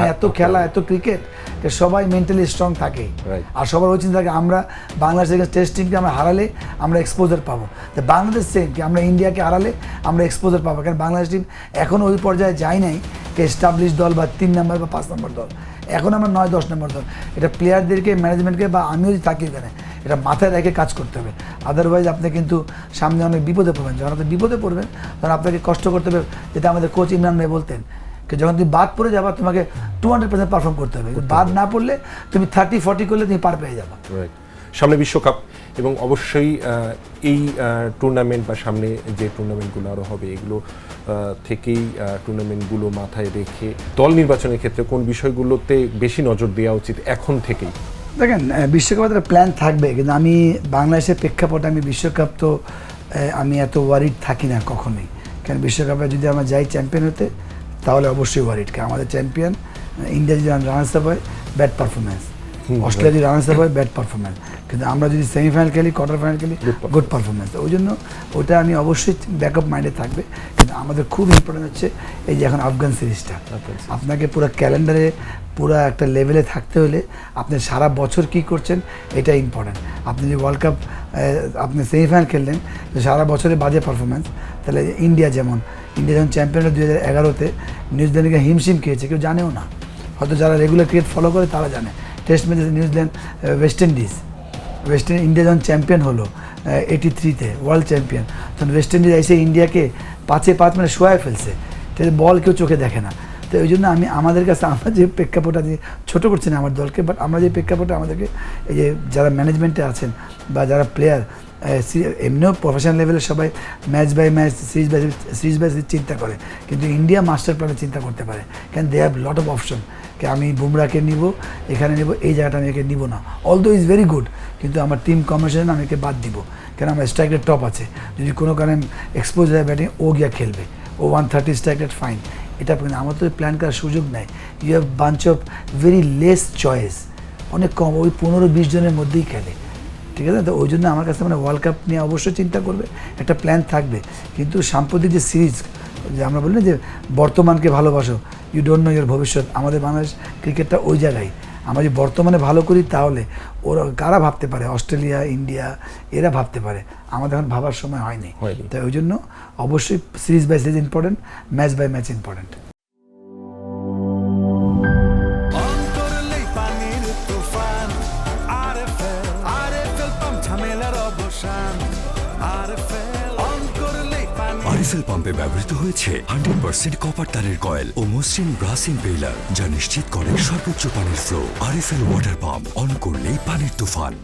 মানে এত খেলা এত ক্রিকেট যে সবাই মেন্টালি স্ট্রং থাকে। আর সবার ওই চিন্তা থাকে আমরা বাংলাদেশের টেস্ট টিমকে আমরা হারালে আমরা এক্সপোজার পাবো। তো বাংলাদেশ সেম কি আমরা ইন্ডিয়াকে হারালে আমরা এক্সপোজার পাবো। কারণ বাংলাদেশ টিম এখনও ওই পর্যায়ে যায় নাই যে এস্টাবলিশ দল বা তিন নম্বর বা পাঁচ নম্বর দল। এখন আমরা নয় দশ নম্বর দল। এটা প্লেয়ারদেরকে ম্যানেজমেন্টকে বা আমিও যদি থাকি এখানে এটা মাথায় রেখে কাজ করতে হবে। আদারওয়াইজ আপনি কিন্তু সামনে অনেক বিপদে পড়বেন। যখন আপনি বিপদে পড়বেন তখন আপনাকে কষ্ট করতে হবে যেটা আমাদের কোচ ইমরান ভাই বলতেন যখন তুমি বাদ পড়ে যাবা তোমাকে টু হান্ড্রেড পার্সেন্ট পারফর্ম করতে হবে। বাদ না পড়লে তুমি থার্টি ফর্টি করলে তুমি পার পেয়ে যাবা। সামনে বিশ্বকাপ এবং অবশ্যই এই টুর্নামেন্ট বা সামনে যে টুর্নামেন্টগুলো আরও হবে এগুলো থেকেই টুর্নামেন্টগুলো মাথায় রেখে দল নির্বাচনের ক্ষেত্রে কোন বিষয়গুলোতে বেশি নজর দেওয়া উচিত এখন থেকেই? দেখেন বিশ্বকাপের একটা প্ল্যান থাকবে কিন্তু আমি বাংলাদেশের প্রেক্ষাপটে আমি বিশ্বকাপ তো আমি এত ওয়ারিড থাকি না কখনোই। কারণ বিশ্বকাপে যদি আমরা যাই চ্যাম্পিয়ন হতে তাহলে অবশ্যই ওয়ারিড কারণ আমাদের চ্যাম্পিয়ন ইন্ডিয়া যদি রানার্স আপ হয় ব্যাড পারফরমেন্স অস্ট্রেলিয়া যদি রানার্স আপ হয় ব্যাড পারফরমেন্স কিন্তু আমরা যদি সেমিফাইনাল খেলি কোয়ার্টার ফাইনাল খেলি. গুড পারফরমেন্স ওই জন্য ওটা আমি অবশ্যই ব্যাক ব্যাকআপ মাইন্ডে থাকবে। কিন্তু আমাদের খুব ইম্পর্টেন্ট হচ্ছে এই যে এখন আফগান সিরিজটা আপনাকে পুরো ক্যালেন্ডারে পুরো একটা লেভেলে থাকতে হলে আপনি সারা বছর কি করছেন এটা ইম্পর্ট্যান্ট আপনি যে ওয়ার্ল্ড কাপ আপনি সেমিফাইনাল খেললেন সারা বছরে বাজে পারফরমেন্স তাহলে ইন্ডিয়া যেমন ইন্ডিয়া যেমন চ্যাম্পিয়ন দুই হাজার এগারোতে নিউজিল্যান্ডকে হিমশিম খেয়েছে কেউ জানেও না। হয়তো যারা রেগুলার ক্রিকেট ফলো করে তারা জানে। টেস্ট ম্যাচে New Zealand West Indies West India যখন চ্যাম্পিয়ন হলো এইটি থ্রিতে ওয়ার্ল্ড চ্যাম্পিয়ন তখন ওয়েস্ট ইন্ডিজ এসে ইন্ডিয়াকে পাঁচে পাঁচ মানে শোয়ায় ফেলছে। বল কেউ চোখে দেখে না। তো ওই জন্য আমি আমাদের কাছে আমরা যে প্রেক্ষাপট আছে ছোটো করছি না আমার দলকে বাট আমরা যে প্রেক্ষাপটে আমাদেরকে, এই যে যারা ম্যানেজমেন্টে আছেন বা যারা প্লেয়ার এমনিও প্রফেশনাল লেভেলে সবাই match by match series by series by series চিন্তা করে। কিন্তু ইন্ডিয়া মাস্টার প্ল্যানে চিন্তা করতে পারে। Can they have lot of option কে, আমি বুমরাকে নিব, এখানে নিব, এই জায়গাটা আমি একে নিব না। All although is very good কিন্তু আমার টিম কম্বিনেশন আমি একে বাদ দিব। কেন? আমার স্ট্রাইকের টপ আছে। যদি কোনো কারণে এক্সপোজ ব্যাটিং ও গিয়া খেলবে। ও ওয়ান থার্টি স্ট্রাইকের ফাইন এটা তো প্ল্যান করার সুযোগ নাই। You have bunch of very less choice অনেক কম, ওই পনেরো বিশ জনের মধ্যেই খেলে। ঠিক আছে? তো ওই জন্য আমার কাছে মানে ওয়ার্ল্ড কাপ নিয়ে অবশ্যই চিন্তা করবে। একটা প্ল্যান থাকবে। কিন্তু সাম্প্রতিক যে সিরিজ যে আমরা বলি না যে বর্তমানকে ভালোবাসো ইউ ডোন্ট নো ইয়োর ভবিষ্যৎ। আমাদের বাংলাদেশ ক্রিকেটটা ওই জায়গায়। আমরা যদি বর্তমানে ভালো করি তাহলে ওরা কারা ভাবতে পারে? অস্ট্রেলিয়া ইন্ডিয়া এরা ভাবতে পারে। আমাদের এখন ভাবার সময় হয়নি। তাই ওই জন্য অবশ্যই series by series important match by match important pump ঝামেলার অবসান করলেই আরএফএল পাম্পে ব্যবহৃত হয়েছে হান্ড্রেড পার্সেন্ট কপার তারের কয়েল ও মসৃণ ব্রাস ইম্পেলার যা নিশ্চিত করে সর্বোচ্চ পানির flow R F L water pump on করলেই পানির তুফান।